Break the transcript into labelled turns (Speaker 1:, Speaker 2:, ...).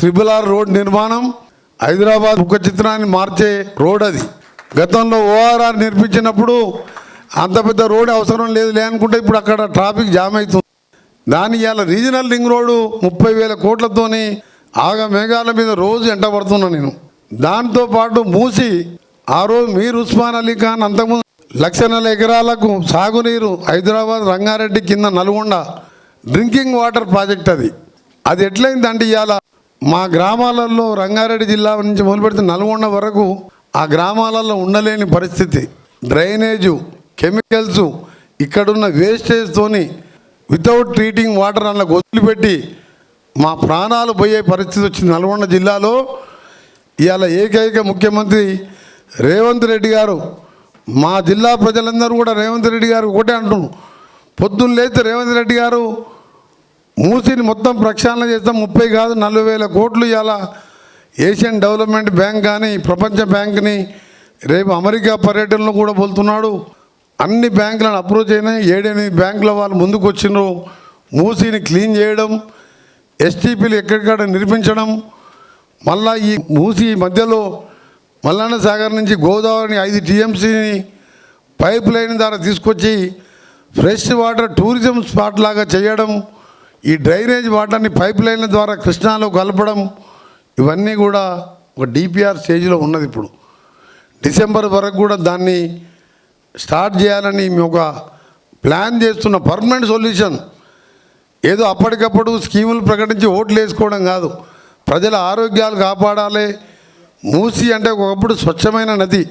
Speaker 1: Triple R road నిర్మాణం హైదరాబాద్ ముఖ చిత్రాన్ని మార్చే రోడ్ అది. గతంలో ఓఆర్ఆర్ నిర్మించినప్పుడు అంత పెద్ద రోడ్ అవసరం లేదు లేనుకుంటే ఇప్పుడు అక్కడ ట్రాఫిక్ జామ్ అవుతుంది. దాని ఇవాళ రీజనల్ రింగ్ రోడ్డు ముప్పై వేల కోట్లతోని ఆగ మేఘాల మీద రోజు ఎంటబడుతున్నా నేను. దాంతో పాటు మూసి ఆ రోజు మీర్ ఉస్మాన్ అలీ ఖాన్ అంతకుముందు లక్షన్నర ఎకరాలకు సాగునీరు హైదరాబాద్ రంగారెడ్డి కింద నల్గొండ డ్రింకింగ్ వాటర్ ప్రాజెక్ట్ అది. అది ఎట్లయిందంటే ఇవాళ మా గ్రామాలలో రంగారెడ్డి జిల్లా నుంచి మొదలుపెడితే నల్గొండ వరకు ఆ గ్రామాలలో ఉండలేని పరిస్థితి. డ్రైనేజు కెమికల్స్ ఇక్కడున్న వేస్టేజ్తోని వితౌట్ ట్రీటింగ్ వాటర్ అందులో వదిలిపెట్టి మా ప్రాణాలు పోయే పరిస్థితి వచ్చింది నల్గొండ జిల్లాలో. ఇవాళ ఏకైక ముఖ్యమంత్రి రేవంత్ రెడ్డి గారు మా జిల్లా ప్రజలందరూ కూడా రేవంత్ రెడ్డి గారు ఒకటే అంటున్నారు. పొద్దున్న లేతే రేవంత్ రెడ్డి గారు మూసిని మొత్తం ప్రక్షాళన చేస్తాం ముప్పై కాదు నలభై వేల కోట్లు ఇవాళ ఏషియన్ డెవలప్మెంట్ బ్యాంక్ కానీ ప్రపంచ బ్యాంక్ని రేపు అమెరికా పర్యటనలో కూడా పోతున్నాడు అన్ని బ్యాంకులను అప్రోచ్ అయినా ఏడెనిమిది బ్యాంకుల వాళ్ళు ముందుకు వచ్చినారు మూసీని క్లీన్ చేయడం ఎస్టీపీలు ఎక్కడికక్కడ నిర్మించడం మళ్ళా ఈ మూసి మధ్యలో మల్లన్న సాగర్ నుంచి గోదావరిని ఐదు టీఎంసీని పైప్ లైన్ ద్వారా తీసుకొచ్చి ఫ్రెష్ వాటర్ టూరిజం స్పాట్ లాగా చేయడం ఈ డ్రైనేజ్ వాటర్ని పైప్ లైన్ల ద్వారా కృష్ణాలో కలపడం ఇవన్నీ కూడా ఒక డిపిఆర్ స్టేజ్లో ఉన్నది ఇప్పుడు. డిసెంబర్ వరకు కూడా దాన్ని స్టార్ట్ చేయాలని మేము ఒక ప్లాన్ చేస్తున్న పర్మనెంట్ సొల్యూషన్. ఏదో అప్పటికప్పుడు స్కీములు ప్రకటించి ఓట్లు వేసుకోవడం కాదు. ప్రజల ఆరోగ్యాలు కాపాడాలి. మూసి అంటే ఒకప్పుడు స్వచ్ఛమైన నది.